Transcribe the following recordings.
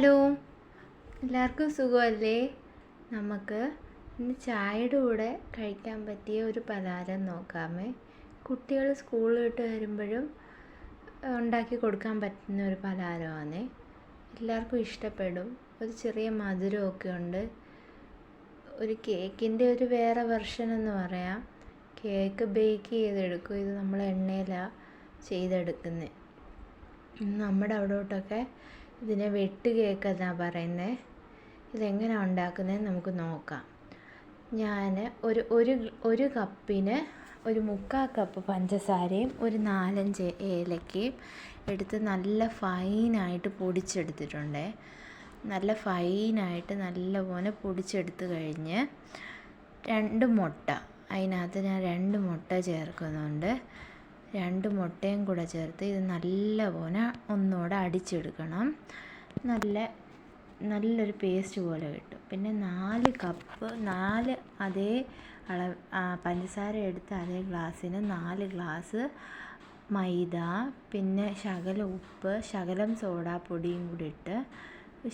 Hello. എല്ലാവർക്കും സുഖമല്ലേ? നമുക്ക് ഇന്ന് ചായയുടെ കൂടെ കഴിക്കാൻ പറ്റിയ ഒരു പലഹാരം നോക്കാമേ. കുട്ടികൾ സ്കൂളിൽ വിട്ട് വരുമ്പോഴും ഉണ്ടാക്കി കൊടുക്കാൻ പറ്റുന്ന ഒരു പലഹാരമാണ്. എല്ലാവർക്കും ഇഷ്ടപ്പെടും. ഒരു ചെറിയ മധുരമൊക്കെ ഉണ്ട്. ഒരു കേക്കിന്റെ ഒരു വേറെ വെർഷൻ എന്ന് പറയാം. കേക്ക് ബേക്ക് ചെയ്തെടുക്കും. ഇത് നമ്മൾ എണ്ണയിലാണ് ചെയ്തെടുക്കുന്നത് നമ്മുടെ അവിടോട്ടൊക്കെ ഇതിനെ വെട്ട് കേക്ക് എന്നാണ് പറയുന്നത് ഇതെങ്ങനെ ഉണ്ടാക്കുന്നത് നമുക്ക് നോക്കാം. ഞാൻ ഒരു ഒരു ഒരു കപ്പിന് ഒരു മുക്കാൽ കപ്പ് പഞ്ചസാരയും ഒരു നാലഞ്ച് ഏലക്കയും എടുത്ത് നല്ല ഫൈനായിട്ട് പൊടിച്ചെടുത്തിട്ടുണ്ട്. നല്ല ഫൈനായിട്ട് നല്ലപോലെ പൊടിച്ചെടുത്ത് കഴിഞ്ഞ് രണ്ട് മുട്ട. അതിനകത്ത് ഞാൻ രണ്ട് മുട്ട ചേർക്കുന്നുണ്ട്. രണ്ട് മുട്ടയും കൂടെ ചേർത്ത് ഇത് നല്ലപോലെ ഒന്നുകൂടെ അടിച്ചെടുക്കണം. നല്ല നല്ലൊരു പേസ്റ്റ് പോലെ കിട്ടും. പിന്നെ നാല് കപ്പ് നാല് അതേ അളവ് പഞ്ചസാര എടുത്ത് അതേ ഗ്ലാസ്സിന് നാല് ഗ്ലാസ് മൈദ പിന്നെ ശകലം ഉപ്പ് ശകലം സോഡാപ്പൊടിയും കൂടി ഇട്ട്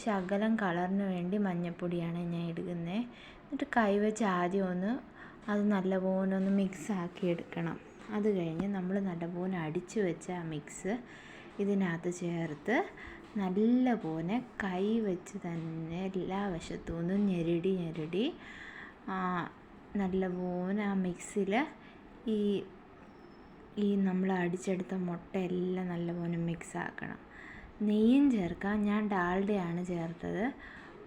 ശകലം കളറിന് വേണ്ടി മഞ്ഞൾപ്പൊടിയാണ് ഞാൻ എടുക്കുന്നത് എന്നിട്ട് കൈവച്ച് ആദ്യം ഒന്ന് അത് നല്ലപോലെ ഒന്ന് മിക്സ് ആക്കി എടുക്കണം. അത് കഴിഞ്ഞ് നമ്മൾ നല്ലപോലെ അടിച്ചു വെച്ച ആ മിക്സ് ഇതിനകത്ത് ചേർത്ത് നല്ലപോലെ കൈ വെച്ച് തന്നെ എല്ലാ വശത്തു നിന്നും ഞെരടി ഞെരടി നല്ലപോലെ ആ മിക്സിൽ ഈ ഈ നമ്മൾ അടിച്ചെടുത്ത മുട്ടയെല്ലാം നല്ലപോലെ മിക്സ് ആക്കണം നെയ്യും ചേർക്കാം. ഞാൻ ഡാൽഡയാണ് ചേർത്തത്.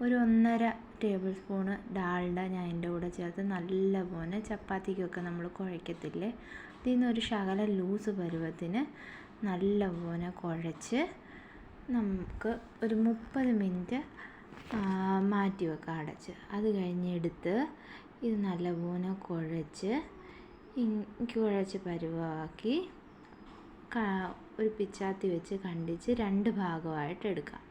ഒരു ഒന്നര ടേബിൾ സ്പൂണ് ഡാൽഡ ഞാൻ എന്റെ കൂടെ ചേർത്ത് നല്ലപോലെ ചപ്പാത്തിക്കൊക്കെ നമ്മൾ കുഴക്കത്തില്ലേ ഇതിൽ നിന്ന് ഒരു ശകല ലൂസ് പരുവത്തിന് നല്ലപോലെ കുഴച്ച് നമുക്ക് ഒരു മുപ്പത് മിനിറ്റ് മാറ്റി വെക്കാം അടച്ച്. അത് കഴിഞ്ഞ് എടുത്ത് ഇത് നല്ലപോലെ കുഴച്ച് കുഴച്ച് പരുവമാക്കി ഒരു പിച്ചാത്തി വെച്ച് കണ്ടിച്ച് രണ്ട് ഭാഗമായിട്ട് എടുക്കാം.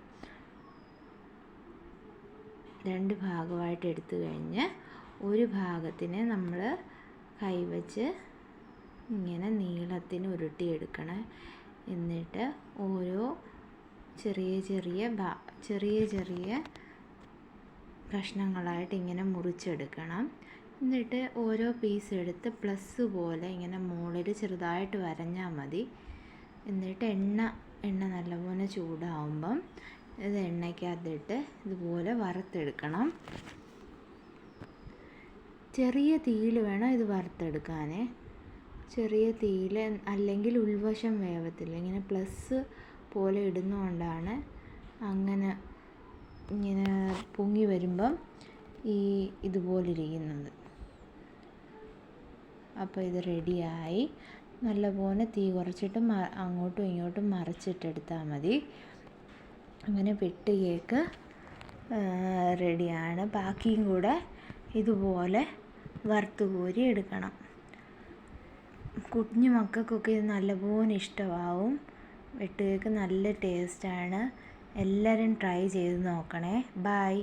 രണ്ട് ഭാഗമായിട്ട് എടുത്തു കഴിഞ്ഞ് ഒരു ഭാഗത്തിനെ നമ്മൾ കൈവച്ച് ഇങ്ങനെ നീളത്തിന് ഉരുട്ടിയെടുക്കണം. എന്നിട്ട് ഓരോ ചെറിയ ചെറിയ ചെറിയ ചെറിയ കഷ്ണങ്ങളായിട്ട് ഇങ്ങനെ മുറിച്ചെടുക്കണം. എന്നിട്ട് ഓരോ പീസ് എടുത്ത് പ്ലസ് പോലെ ഇങ്ങനെ മുകളിൽ ചെറുതായിട്ട് വരഞ്ഞാൽ മതി. എന്നിട്ട് എണ്ണ എണ്ണ നല്ലപോലെ ചൂടാവുമ്പം ഇത് എണ്ണയ്ക്കകത്തിട്ട് ഇതുപോലെ വറുത്തെടുക്കണം. ചെറിയ തീയിൽ വേണം ഇത് വറുത്തെടുക്കാൻ ചെറിയ തീയിൽ അല്ലെങ്കിൽ ഉൾവശം വേവത്തില്ല. ഇങ്ങനെ പ്ലസ് പോലെ ഇടുന്നതുകൊണ്ടാണ് അങ്ങനെ ഇങ്ങനെ പൊങ്ങി വരുമ്പം ഈ ഇതുപോലെ ഇരിക്കുന്നത്. അപ്പോൾ ഇത് റെഡിയായി നല്ലപോലെ തീ കുറച്ചിട്ട് അങ്ങോട്ടും ഇങ്ങോട്ടും മറിച്ചിട്ടെടുത്താൽ മതി. അങ്ങനെ വെട്ട് കേക്ക് റെഡിയാണ്. ബാക്കിയും കൂടെ ഇതുപോലെ വറുത്ത് കോരി എടുക്കണം. കുഞ്ഞു മക്കൾക്കൊക്കെ ഇത് നല്ലപോലെ ഇഷ്ടമാവും. വെട്ട് കേക്ക് നല്ല ടേസ്റ്റാണ്. എല്ലാവരും ട്രൈ ചെയ്ത് നോക്കണേ. ബായ്